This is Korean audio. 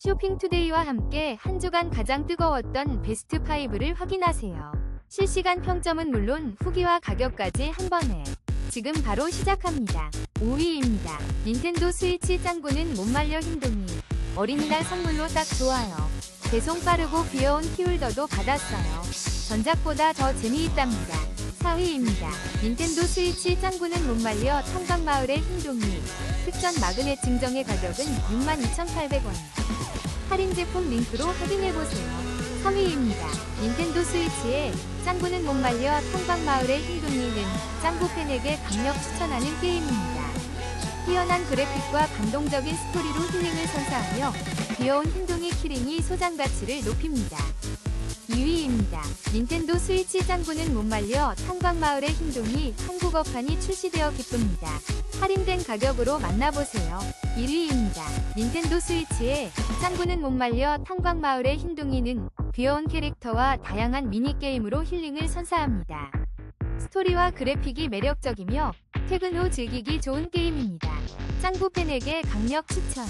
쇼핑투데이와 함께 한 주간 가장 뜨거웠던 베스트 5를 확인하세요. 실시간 평점은 물론 후기와 가격까지 한 번에 지금 바로 시작합니다. 5위입니다. 닌텐도 스위치 짱구는 못 말려 힘둥이 어린이날 선물로 딱 좋아요. 배송 빠르고 귀여운 키홀더도 받았어요. 전작보다 더 재미있답니다. 4위입니다. 닌텐도 스위치 짱구는 못 말려 청강마을의 흰둥이 특전 마그넷 증정의 가격은 62,800원. 할인 제품 링크로 확인해보세요. 3위입니다. 닌텐도 스위치에 짱구는 못 말려 탕방마을의 흰둥이는 짱구 팬에게 강력 추천하는 게임입니다. 뛰어난 그래픽과 감동적인 스토리로 힐링을 선사하며 귀여운 흰둥이 키링이 소장 가치를 높입니다. 2위입니다. 닌텐도 스위치 짱구는 못 말려 탄광마을의 흰둥이 한국어판이 출시되어 기쁩니다. 할인된 가격으로 만나보세요. 1위입니다. 닌텐도 스위치에 짱구는 못 말려 탄광마을의 흰둥이는 귀여운 캐릭터와 다양한 미니게임으로 힐링을 선사합니다. 스토리와 그래픽이 매력적이며 퇴근 후 즐기기 좋은 게임입니다. 짱구 팬에게 강력 추천.